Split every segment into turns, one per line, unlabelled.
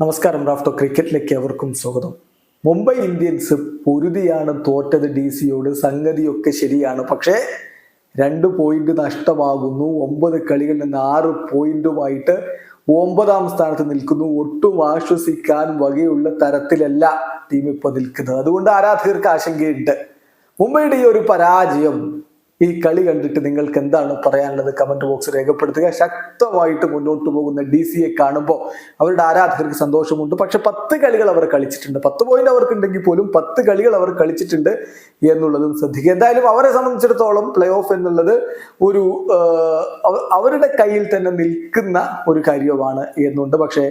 നമസ്കാരം റാഫ്റ്റോ ക്രിക്കറ്റിലേക്ക് അവർക്കും സ്വാഗതം. മുംബൈ ഇന്ത്യൻസ് പൊരുതിയാണ് തോറ്റത് ഡി സിയോട് സംഗതിയൊക്കെ ശരിയാണ്. പക്ഷേ രണ്ട് പോയിന്റ് നഷ്ടമാകുന്നു. ഒമ്പത് കളികളിൽ നിന്ന് ആറ് പോയിന്റുമായിട്ട് ഒമ്പതാം സ്ഥാനത്ത് നിൽക്കുന്നു. ഒട്ടും ആശ്വസിക്കാൻ വകയുള്ള തരത്തിലല്ല ടീം ഇപ്പൊ നിൽക്കുന്നത്. അതുകൊണ്ട് ആരാധകർക്ക് ആശങ്കയുണ്ട്. മുംബൈയുടെ ഈ ഒരു പരാജയം ഈ കളി കണ്ടിട്ട് നിങ്ങൾക്ക് എന്താണ് പറയാനുള്ളത്? കമന്റ് ബോക്സ് രേഖപ്പെടുത്തുക. ശക്തമായിട്ട് മുന്നോട്ട് പോകുന്ന ഡി സിയെ കാണുമ്പോൾ അവരുടെ ആരാധകർക്ക് സന്തോഷമുണ്ട്. പക്ഷെ പത്ത് കളികൾ അവർ കളിച്ചിട്ടുണ്ട്. പത്ത് പോയിന്റ് അവർക്ക് ഉണ്ടെങ്കിൽ പോലും പത്ത് കളികൾ അവർ കളിച്ചിട്ടുണ്ട് എന്നുള്ളതും ശ്രദ്ധിക്കുക. എന്തായാലും അവരെ സംബന്ധിച്ചിടത്തോളം പ്ലേ ഓഫ് എന്നുള്ളത് ഒരു അവരുടെ കയ്യിൽ തന്നെ നിൽക്കുന്ന ഒരു കാര്യമാണ് എന്നുണ്ട്. പക്ഷേ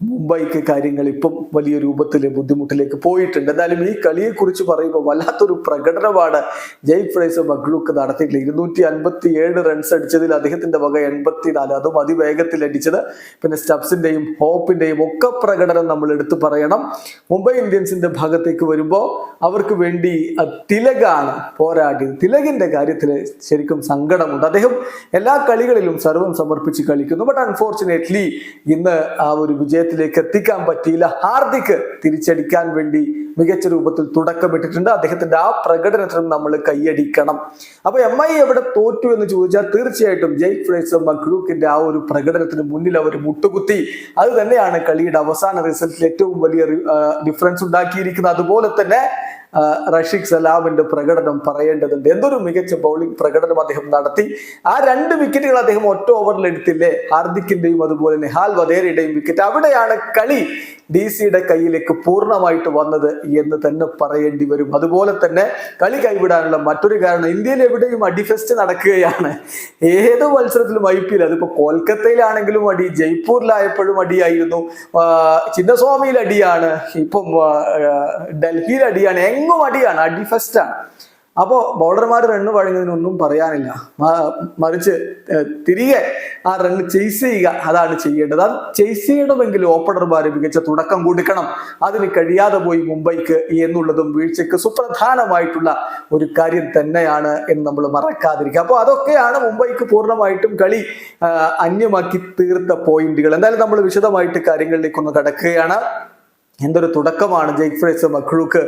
മുംബൈക്ക് കാര്യങ്ങൾ ഇപ്പം വലിയ രൂപത്തിൽ ബുദ്ധിമുട്ടിലേക്ക് പോയിട്ടുണ്ട്. എന്നാലും ഈ കളിയെക്കുറിച്ച് പറയുമ്പോൾ വല്ലാത്തൊരു പ്രകടനമാണ് ജയ് ഫ്രൈസ് മഗ്ലൂക്ക് നടത്തിയിട്ടില്ല ഇരുന്നൂറ്റി അൻപത്തി ഏഴ് റൺസ് അടിച്ചതിൽ അദ്ദേഹത്തിന്റെ വക എൺപത്തിനാല്. അതും അതിവേഗത്തിൽ അടിച്ചത്. പിന്നെ സ്റ്റബ്സിന്റെയും ഹോപ്പിന്റെയും ഒക്കെ പ്രകടനം നമ്മൾ എടുത്തു പറയണം. മുംബൈ ഇന്ത്യൻസിന്റെ ഭാഗത്തേക്ക് വരുമ്പോൾ അവർക്ക് വേണ്ടി തിലകാണ് പോരാടിയത് തിലകിന്റെ കാര്യത്തിൽ ശരിക്കും സങ്കടമുണ്ട്. അദ്ദേഹം എല്ലാ കളികളിലും സർവം സമർപ്പിച്ച് കളിക്കുന്നു. ബട്ട് അൺഫോർച്ചുനേറ്റ്ലി ഇന്ന് ആ ഒരു വിജയത്തിലേക്ക് എത്തിക്കാൻ പറ്റിയില്ല. ഹാർദിക് തിരിച്ചടിക്കാൻ വേണ്ടി മികച്ച രൂപത്തിൽ തുടക്കമിട്ടിട്ടുണ്ട് അദ്ദേഹത്തിന്റെ ആ പ്രകടനത്തിനും നമ്മൾ കൈയടിക്കണം. അപ്പൊ എം ഐ എവിടെ തോറ്റു എന്ന് ചോദിച്ചാൽ തീർച്ചയായിട്ടും ജയ് ഫ്രേസർ മക്ലൂക്കിന്റെ ആ ഒരു പ്രകടനത്തിന് മുന്നിൽ അവർ മുട്ടുകുത്തി. അത് തന്നെയാണ് കളിയുടെ അവസാന റിസൾട്ടിൽ ഏറ്റവും വലിയ ഡിഫറൻസ് ഉണ്ടാക്കിയിരിക്കുന്നത്. അതുപോലെ തന്നെ റഷീഖ് സലാമിന്റെ പ്രകടനം പറയേണ്ടതുണ്ട്. എന്തൊരു മികച്ച ബൗളിംഗ് പ്രകടനം അദ്ദേഹം നടത്തി. ആ രണ്ട് വിക്കറ്റുകൾ അദ്ദേഹം ഒറ്റ ഓവറിൽ എടുത്തില്ലേ? ഹാർദിക്കിന്റെയും അതുപോലെ നെഹാൽ വധേരയുടെയും വിക്കറ്റ് അവിടെയാണ് കളി ഡി സിയുടെ കയ്യിലേക്ക് പൂർണമായിട്ട് വന്നത് എന്ന് തന്നെ പറയേണ്ടി വരും. അതുപോലെ തന്നെ കളി കൈവിടാനുള്ള മറ്റൊരു കാരണം ഇന്ത്യയിൽ എവിടെയും അടിഫെസ്റ്റ് നടക്കുകയാണ്. ഏത് മത്സരത്തിലും ഐ പി എൽ അതിപ്പോ കൊൽക്കത്തയിലാണെങ്കിലും അടി ജയ്പൂരിലായപ്പോഴും അടിയായിരുന്നു. ചിന്നസ്വാമിയിൽ അടിയാണ് ഇപ്പം ഡൽഹിയിൽ അടിയാണ് എങ്ങും അടിയാണ് അടിഫെസ്റ്റാണ് അപ്പോൾ ബൗളർമാർ റണ്ണ് വഴങ്ങുന്നതിനൊന്നും പറയാനില്ല. മറിച്ച് തിരികെ ആ റണ്ണ് ചേസ് ചെയ്യുക അതാണ് ചെയ്യേണ്ടത്. അത് ചേസ് ചെയ്യണമെങ്കിൽ ഓപ്പണർമാർ മികച്ച തുടക്കം കൊടുക്കണം. അതിന് കഴിയാതെ പോയി മുംബൈക്ക് എന്നുള്ളതും വീഴ്ചയ്ക്ക് സുപ്രധാനമായിട്ടുള്ള ഒരു കാര്യം തന്നെയാണ് എന്ന് നമ്മൾ മറക്കാതിരിക്കുക. അപ്പോൾ അതൊക്കെയാണ് മുംബൈക്ക് പൂർണമായിട്ടും കളി അന്യമാക്കി തീർത്ത പോയിന്റുകൾ. എന്തായാലും നമ്മൾ വിശദമായിട്ട് കാര്യങ്ങളിലേക്കൊന്ന് കടക്കുകയാണ്. എന്തൊരു തുടക്കമാണ് ജയ്ഫ്രേസ് മക്രൂക്ക്.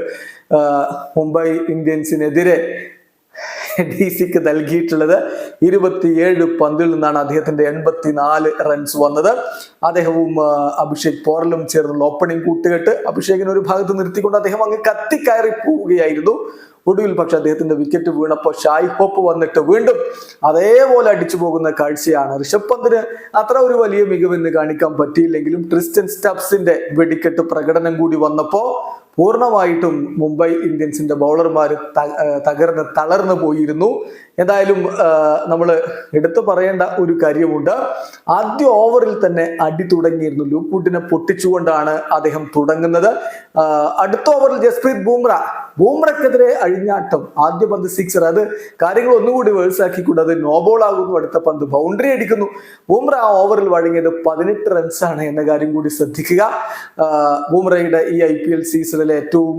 മുംബൈ ഇന്ത്യൻസിനെതിരെ ഡി സിക്ക് നൽകിയിട്ടുള്ളത് ഇരുപത്തിയേഴ് പന്തിൽ നിന്നാണ് അദ്ദേഹത്തിന്റെ എൺപത്തിനാല് റൺസ് വന്നത്. അദ്ദേഹവും അഭിഷേക് പോറലും ചേർന്നുള്ള ഓപ്പണിംഗ് കൂട്ടുകെട്ട് അഭിഷേകിനെ ഒരു ഭാഗത്ത് നിർത്തിക്കൊണ്ട് അദ്ദേഹം അങ്ങ് കത്തിക്കയറി പോവുകയായിരുന്നു. ഒടുവിൽ പക്ഷെ അദ്ദേഹത്തിന്റെ വിക്കറ്റ് വീണപ്പോൾ ഷായ് ഹോപ്പ് വന്നിട്ട് വീണ്ടും അതേപോലെ അടിച്ചു പോകുന്ന കാഴ്ചയാണ്. ഋഷഭ് പന്തിന് അത്ര ഒരു വലിയ മികവെന്ന് കാണിക്കാൻ പറ്റിയില്ലെങ്കിലും ട്രിസ്റ്റൻ സ്റ്റബ്സിന്റെ വെടിക്കെട്ട് പ്രകടനം കൂടി വന്നപ്പോ പൂർണമായിട്ടും മുംബൈ ഇന്ത്യൻസിന്റെ ബൗളർമാർ തകർന്ന് തളർന്നു പോയിരുന്നു. എന്തായാലും നമ്മൾ എടുത്തു പറയേണ്ട ഒരു കാര്യമുണ്ട്. ആദ്യ ഓവറിൽ തന്നെ അടി തുടങ്ങിയിരുന്നു. ലൂക്കൂട്ടിനെ പൊട്ടിച്ചുകൊണ്ടാണ് അദ്ദേഹം തുടങ്ങുന്നത്. അടുത്ത ഓവറിൽ ജസ്പ്രീത് ബൂംറ ബൂംറയ്ക്കെതിരെ അഴിഞ്ഞാട്ടം. ആദ്യ പന്ത് സിക്സർ അത് കാര്യങ്ങൾ ഒന്നുകൂടി വേഴ്സാക്കിക്കൊണ്ട് അത് നോബോൾ ആകുന്നു. അടുത്ത പന്ത് ബൗണ്ടറി അടിക്കുന്നു. ബൂംറ ആ ഓവറിൽ വഴങ്ങിയത് പതിനെട്ട് റൺസാണ് എന്ന കാര്യം കൂടി ശ്രദ്ധിക്കുക. ബൂമ്രയുടെ ഈ ഐ പി എൽ സീസണിലെ ഏറ്റവും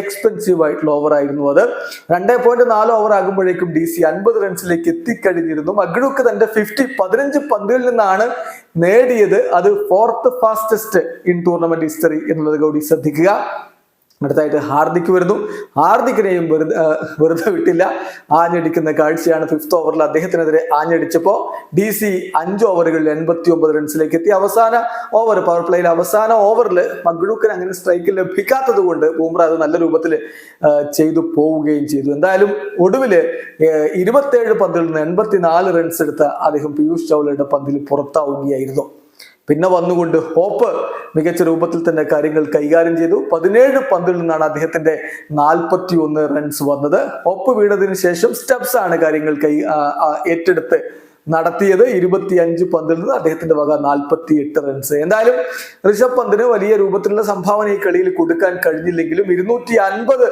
എക്സ്പെൻസീവ് ആയിട്ടുള്ള ഓവർ ആയിരുന്നു അത്. രണ്ടേ പോയിന്റ് നാല് ഓവർ ആകുമ്പോഴേക്കും ഡി സി അൻപത് റൺസിലേക്ക് എത്തിക്കഴിഞ്ഞിരുന്നു. മഗ്ഡുക്ക് തന്റെ ഫിഫ്റ്റി പതിനഞ്ച് പന്തുകളിൽ നിന്നാണ് നേടിയത്. അത് fourth fastest in tournament history എന്നുള്ളത് കൂടി ശ്രദ്ധിക്കുക. അടുത്തായിട്ട് ഹാർദിക് വരുന്നു. ഹാർദിക്കിനെയും വെറുതെ വെറുതെ വിട്ടില്ല. ആഞ്ഞടിക്കുന്ന കാഴ്ചയാണ് ഫിഫ്ത് ഓവറിൽ അദ്ദേഹത്തിനെതിരെ ആഞ്ഞടിച്ചപ്പോൾ ഡി സി അഞ്ച് ഓവറുകളിൽ എൺപത്തി ഒമ്പത് റൺസിലേക്ക് എത്തി. അവസാന ഓവർ പവർ പ്ലേയിൽ അവസാന ഓവറിൽ മഗ്ഡൂക്കിന് അങ്ങനെ സ്ട്രൈക്ക് ലഭിക്കാത്തത് കൊണ്ട് ബൂംറ അത് നല്ല രൂപത്തിൽ ചെയ്തു പോവുകയും ചെയ്തു. എന്തായാലും ഒടുവിൽ ഇരുപത്തേഴ് പന്തിൽ നിന്ന് എൺപത്തിനാല് റൺസ് എടുത്ത അദ്ദേഹം പീയൂഷ് ചൗളയുടെ പന്തിൽ പുറത്താവുകയായിരുന്നു. പിന്നെ വന്നുകൊണ്ട് ഹോപ്പ് മികച്ച രൂപത്തിൽ തന്നെ കാര്യങ്ങൾ കൈകാര്യം ചെയ്തു. പതിനേഴ് പന്തിൽ നിന്നാണ് അദ്ദേഹത്തിന്റെ നാൽപ്പത്തി ഒന്ന് റൺസ് വന്നത്. ഹോപ്പ് വീണതിന് ശേഷം സ്റ്റെപ്സ് ആണ് കാര്യങ്ങൾ കൈ ഏറ്റെടുത്ത് നടത്തിയത്. ഇരുപത്തി അഞ്ച് പന്തിൽ നിന്ന് അദ്ദേഹത്തിന്റെ വക നാൽപ്പത്തി എട്ട് റൺസ് എന്തായാലും ഋഷഭ് പന്തിന് വലിയ രൂപത്തിലുള്ള സംഭാവന ഈ കളിയിൽ കൊടുക്കാൻ കഴിഞ്ഞില്ലെങ്കിലും ഇരുന്നൂറ്റി അൻപത്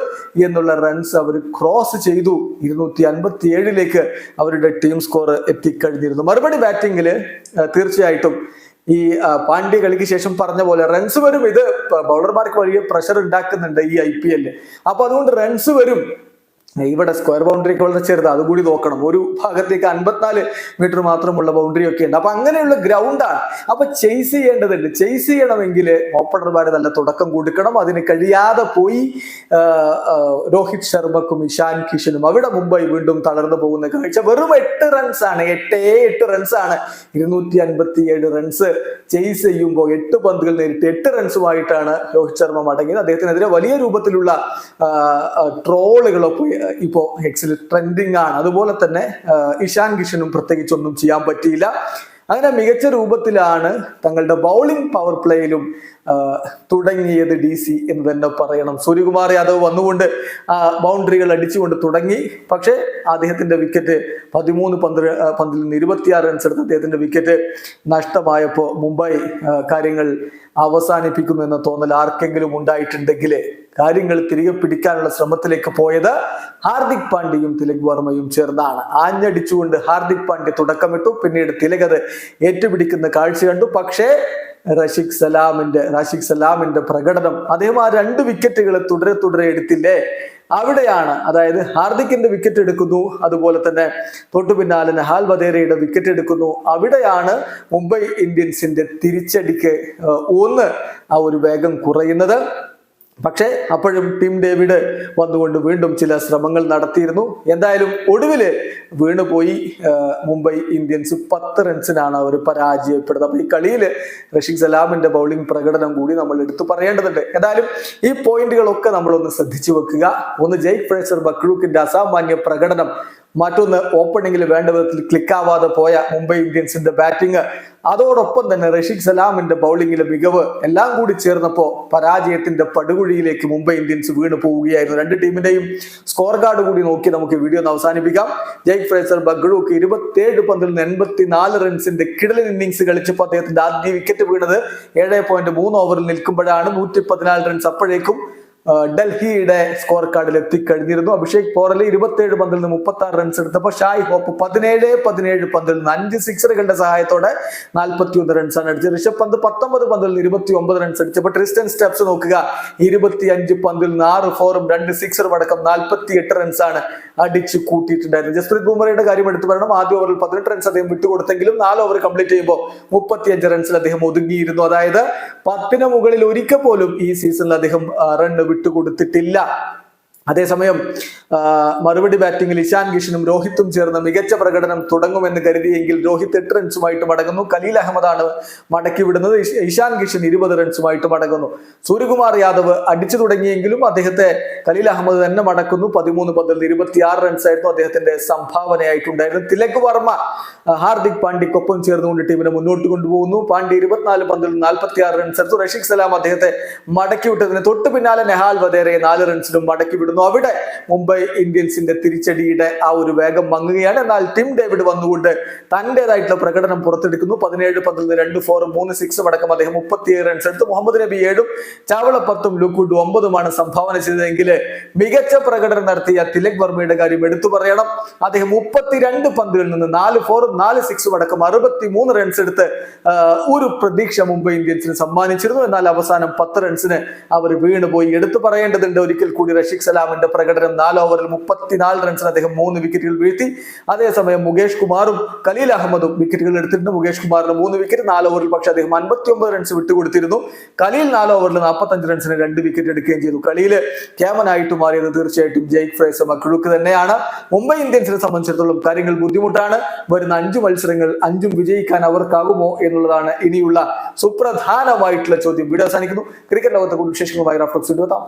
എന്നുള്ള റൺസ് അവർ ക്രോസ് ചെയ്തു. ഇരുന്നൂറ്റി അൻപത്തി ഏഴിലേക്ക് അവരുടെ ടീം സ്കോർ എത്തിക്കഴിഞ്ഞിരുന്നു. മറുപടി ബാറ്റിംഗിൽ തീർച്ചയായിട്ടും ഈ പാണ്ഡ്യ കളിക്ക് ശേഷം പറഞ്ഞ പോലെ റൺസ് വരും. ഇത് ബൗളർമാർക്ക് വലിയ പ്രഷർ ഉണ്ടാക്കുന്നുണ്ട് ഈ ഐ പി എല്ലിൽ അപ്പൊ അതുകൊണ്ട് റൺസ് വരും. ഇവിടെ സ്ക്വയർ ബൗണ്ടറി ഒക്കെ വളരെ ചെറുത്. അതുകൂടി നോക്കണം. ഒരു ഭാഗത്തേക്ക് അൻപത്തിനാല് മീറ്റർ മാത്രമുള്ള ബൗണ്ടറി ഒക്കെ ഉണ്ട്. അപ്പൊ അങ്ങനെയുള്ള ഗ്രൗണ്ടാണ് അപ്പൊ ചേസ് ചെയ്യേണ്ടതുണ്ട്. ചേസ് ചെയ്യണമെങ്കിൽ ഓപ്പണർമാര് നല്ല തുടക്കം കൊടുക്കണം. അതിന് കഴിയാതെ പോയി രോഹിത് ശർമ്മക്കും ഇഷാൻ കിഷനും അവിടെ മുംബൈ വീണ്ടും തളർന്നു പോകുന്ന കാഴ്ച. വെറും എട്ട് റൺസ് ആണ്. എട്ടേ എട്ട് റൺസ് ആണ്. ഇരുന്നൂറ്റി അൻപത്തി ഏഴ് റൺസ് ചേസ് ചെയ്യുമ്പോൾ എട്ട് പന്തുകൾ നേരിട്ട് എട്ട് റൺസുമായിട്ടാണ് രോഹിത് ശർമ്മ മടങ്ങിയത്. അദ്ദേഹത്തിനെതിരെ വലിയ രൂപത്തിലുള്ള ട്രോളുകളൊക്കെ ഇപ്പോൾ ഹെക്സിൽ ട്രെൻഡിങ് ആണ്. അതുപോലെ തന്നെ ഇഷാൻ കിഷനും പ്രത്യേകിച്ച് ഒന്നും ചെയ്യാൻ പറ്റിയില്ല. അങ്ങനെ മികച്ച രൂപത്തിലാണ് തങ്ങളുടെ ബൗളിംഗ് പവർ പ്ലേയിലും തുടങ്ങിയത് ഡി സി എന്ന് തന്നെ പറയണം. സൂര്യകുമാർ യാദവ് വന്നുകൊണ്ട് ബൗണ്ടറികൾ അടിച്ചുകൊണ്ട് തുടങ്ങി. പക്ഷേ അദ്ദേഹത്തിന്റെ വിക്കറ്റ് പതിമൂന്ന് പന്ത് പന്തിൽ നിന്ന് ഇരുപത്തിയാറ് റൺസ് എടുത്ത് അദ്ദേഹത്തിന്റെ വിക്കറ്റ് നഷ്ടമായപ്പോൾ മുംബൈ കാര്യങ്ങൾ അവസാനിപ്പിക്കുന്നു എന്ന തോന്നൽ ആർക്കെങ്കിലും ഉണ്ടായിട്ടുണ്ടെങ്കിൽ കാര്യങ്ങൾ തിരികെ പിടിക്കാനുള്ള ശ്രമത്തിലേക്ക് പോയത് ഹാർദിക് പാണ്ഡ്യയും തിലക് വർമ്മയും ചേർന്നാണ്. ആഞ്ഞടിച്ചുകൊണ്ട് ഹാർദിക് പാണ്ഡ്യ തുടക്കമിട്ടു. പിന്നീട് തിലക് അത് ഏറ്റുപിടിക്കുന്ന കാഴ്ച കണ്ടു. പക്ഷേ റഷിഖ് സലാമിന്റെ റഷിഖ് സലാമിന്റെ പ്രകടനം അദ്ദേഹം ആ രണ്ട് വിക്കറ്റുകൾ തുടരെ തുടരെ എടുത്തില്ലേ? അവിടെയാണ് അതായത് ഹാർദിക്കിന്റെ വിക്കറ്റ് എടുക്കുന്നു അതുപോലെ തന്നെ തൊട്ടു പിന്നാലെ നഹാൽ വധേരയുടെ വിക്കറ്റ് എടുക്കുന്നു. അവിടെയാണ് മുംബൈ ഇന്ത്യൻസിന്റെ തിരിച്ചടിക്ക് ഒന്ന് ആ ഒരു വേഗം കുറയുന്നത്. പക്ഷേ അപ്പോഴും ടീം ഡേവിഡ് വന്നുകൊണ്ട് വീണ്ടും ചില ശ്രമങ്ങൾ നടത്തിയിരുന്നു. എന്തായാലും ഒടുവിൽ വീണുപോയി. മുംബൈ ഇന്ത്യൻസ് പത്ത് റൺസിനാണ് അവർ പരാജയപ്പെടുന്നത്. അപ്പൊ ഈ കളിയിൽ റഷീദ് സലാമിന്റെ ബൗളിംഗ് പ്രകടനം കൂടി നമ്മൾ എടുത്തു പറയേണ്ടതുണ്ട്. എന്തായാലും ഈ പോയിന്റുകളൊക്കെ നമ്മളൊന്ന് ശ്രദ്ധിച്ചു വെക്കുക. ഒന്ന് ജയ് ഫ്രേസർ ബക്രൂക്കിന്റെ അസാമാന്യ പ്രകടനം മറ്റൊന്ന് ഓപ്പണിംഗിൽ വേണ്ട വിധത്തിൽ ക്ലിക്കാവാതെ പോയ മുംബൈ ഇന്ത്യൻസിന്റെ ബാറ്റിംഗ് അതോടൊപ്പം തന്നെ റഷീദ് സലാമിന്റെ ബൗളിംഗിലെ മികവ് എല്ലാം കൂടി ചേർന്നപ്പോൾ പരാജയത്തിന്റെ പടുകുഴിയിലേക്ക് മുംബൈ ഇന്ത്യൻസ് വീണ് പോവുകയായിരുന്നു. രണ്ട് ടീമിന്റെയും സ്കോർ കാർഡ് കൂടി നോക്കി നമുക്ക് വീഡിയോ ഒന്ന് അവസാനിപ്പിക്കാം. ജയ് ഫ്രേസർ ബഗ്ലൂക്ക് ഇരുപത്തിയേഴ് പന്തിൽ നിന്ന് എൺപത്തിനാല് റൺസിന്റെ കിടലൻ ഇന്നിങ്സ് കളിച്ചപ്പോൾ അദ്ദേഹത്തിന്റെ ആദ്യ വിക്കറ്റ് വീണത്. ഏഴ് പോയിന്റ് മൂന്ന് ഓവറിൽ നിൽക്കുമ്പോഴാണ് നൂറ്റി പതിനാല് റൺസ് അപ്പോഴേക്കും ഡൽഹിയുടെ സ്കോർ കാർഡിൽ എത്തിക്കഴിഞ്ഞിരുന്നു. അഭിഷേക് പോറലി ഇരുപത്തിയേഴ് പന്തിൽ നിന്ന് മുപ്പത്തി ആറ് റൺസ് എടുത്തപ്പോൾ ഷായ് ഹോപ്പ് പതിനേഴ് പതിനേഴ് പന്തിൽ നിന്ന് അഞ്ച് സിക്സറുകളുടെ സഹായത്തോടെ നാൽപ്പത്തി ഒന്ന് റൺസാണ് അടിച്ചത് ഋഷഭ് പന്ത് പത്തൊമ്പത് പന്തിൽ നിന്ന് ഇരുപത്തി ഒമ്പത് റൺസ് അടിച്ചപ്പോൾ ട്രിസ്റ്റൻ സ്റ്റെപ്സ് നോക്കുക. ഇരുപത്തി അഞ്ച് പന്തിൽ നിന്ന് ആറ് ഫോറും രണ്ട് സിക്സറും അടക്കം നാൽപ്പത്തി എട്ട് റൺസാണ് അടിച്ച് കൂട്ടിയിട്ടുണ്ടായിരുന്നത്. ജസ്പ്രീത് ബുംറയുടെ കാര്യം എടുത്തു പറയണം. ആദ്യ ഓവറിൽ പതിനെട്ട് റൺസ് അദ്ദേഹം വിട്ടുകൊടുത്തെങ്കിലും നാല് ഓവർ കംപ്ലീറ്റ് ചെയ്യുമ്പോൾ മുപ്പത്തിയഞ്ച് റൺസിൽ അദ്ദേഹം ഒതുങ്ങിയിരുന്നു. അതായത് പത്തിന് മുകളിൽ ഒരിക്കൽ പോലും ഈ സീസണിൽ അദ്ദേഹം റൺ വിട്ടുകൊടുത്തിട്ടില്ല. അതേസമയം മറുപടി ബാറ്റിംഗിൽ ഇഷാൻ കിഷനും രോഹിത്തും ചേർന്ന് മികച്ച പ്രകടനം തുടങ്ങുമെന്ന് കരുതിയെങ്കിൽ രോഹിത് എട്ട് റൺസുമായിട്ട് മടങ്ങുന്നു. കലീൽ അഹമ്മദാണ് മടക്കി വിടുന്നത്. ഇഷ്- ഇഷാൻ കിഷൻ ഇരുപത് റൺസുമായിട്ട് മടങ്ങുന്നു. സൂര്യകുമാർ യാദവ് അടിച്ചു തുടങ്ങിയെങ്കിലും അദ്ദേഹത്തെ കലീൽ അഹമ്മദ് തന്നെ മടക്കുന്നു. പതിമൂന്ന് പന്തിൽ ഇരുപത്തിയാറ് റൺസായിരുന്നു അദ്ദേഹത്തിന്റെ സംഭാവനയായിട്ടുണ്ടായിരുന്നത്. തിലക് വർമ്മ ഹാർദിക് പാണ്ഡ്യക്കൊപ്പം ചേർന്നുകൊണ്ട് ടീമിനെ മുന്നോട്ട് കൊണ്ടുപോകുന്നു. പാണ്ഡ്യ ഇരുപത്തിനാല് പന്തിൽ നാൽപ്പത്തി ആറ് റൺസ് എടുത്തു. റഷീഖ് സലാം അദ്ദേഹത്തെ മടക്കി വിട്ടതിന് തൊട്ടു പിന്നാലെ നെഹാൽ വധേരയെ നാല് റൺസിലും മടക്കി അവിടെ മുംബൈ ഇന്ത്യൻസിന്റെ തിരിച്ചടിയുടെ ആ ഒരു വേഗം മങ്ങുകയാണ്. എന്നാൽ ടിം ഡേവിഡ് വന്നുകൊണ്ട് തന്റേതായിട്ടുള്ള പ്രകടനം പുറത്തെടുക്കുന്നു. പതിനേഴ് പന്ത്രണ്ട് രണ്ട് ഫോറും മൂന്ന് സിക്സും അടക്കം അദ്ദേഹം മുപ്പത്തിയേഴ് റൺസ് എടുത്തു. മുഹമ്മദ് നബി ഏഴും ചാവള പത്തും ലുക്കുഡ് ഒമ്പതുമാണ് സംഭാവന ചെയ്തതെങ്കിൽ മികച്ച പ്രകടനം നടത്തിയ തിലക് വർമ്മയുടെ കാര്യം എടുത്തു പറയണം. അദ്ദേഹം മുപ്പത്തിരണ്ട് പന്തുകളിൽ നിന്ന് നാല് ഫോറും നാല് സിക്സും അടക്കം അറുപത്തി മൂന്ന് റൺസ് എടുത്ത് ഒരു പ്രതീക്ഷ മുംബൈ ഇന്ത്യൻസിന് സമ്മാനിച്ചിരുന്നു. എന്നാൽ അവസാനം പത്ത് റൺസിന് അവർ വീണുപോയി. എടുത്തു പറയേണ്ടതുണ്ട്. ഒരിക്കൽ കൂടി റഷീഖ് സലാമിന്റെ പ്രകടനം നാല് ഓവറിൽ മുപ്പത്തിനാല് റൺസിന് അദ്ദേഹം മൂന്ന് വിക്കറ്റുകൾ വീഴ്ത്തി. അതേസമയം മുകേഷ് കുമാറും ഖലീൽ അഹമ്മദും വിക്കറ്റുകൾ എടുത്തിട്ടുണ്ട് മുകേഷ് കുമാറിന് മൂന്ന് വിക്കറ്റ് നാല് ഓവറിൽ പക്ഷേ അദ്ദേഹം അൻപത്തി ഒമ്പത് റൺസ് വിട്ടുകൊടുത്തിരുന്നു. കലീൽ നാല് ഓവറിൽ നാൽപ്പത്തഞ്ച് റൺസിന് രണ്ട് വിക്കറ്റ് എടുക്കുകയും ചെയ്തു. ഖലീൽ ക്യാമനായിട്ട് മാറിയത് തീർച്ചയായിട്ടും ജയ്ക് ഫ്രേസർ മക്കുഴുക്ക് തന്നെയാണ്. മുംബൈ ഇന്ത്യൻസിനെ സംബന്ധിച്ചിടത്തോളം കാര്യങ്ങൾ ബുദ്ധിമുട്ടാണ്. വരുന്ന അഞ്ചു മത്സരങ്ങൾ അഞ്ചും വിജയിക്കാൻ അവർക്കാകുമോ എന്നുള്ളതാണ് ഇനിയുള്ള സുപ്രധാനമായിട്ടുള്ള ചോദ്യം. വീഡിയോ അവസാനിക്കുന്നു. ക്രിക്കറ്റ് ലോകത്തെ കൂടുതൽ വിശേഷങ്ങളുമായി റഫ്ലക്സ് എത്താം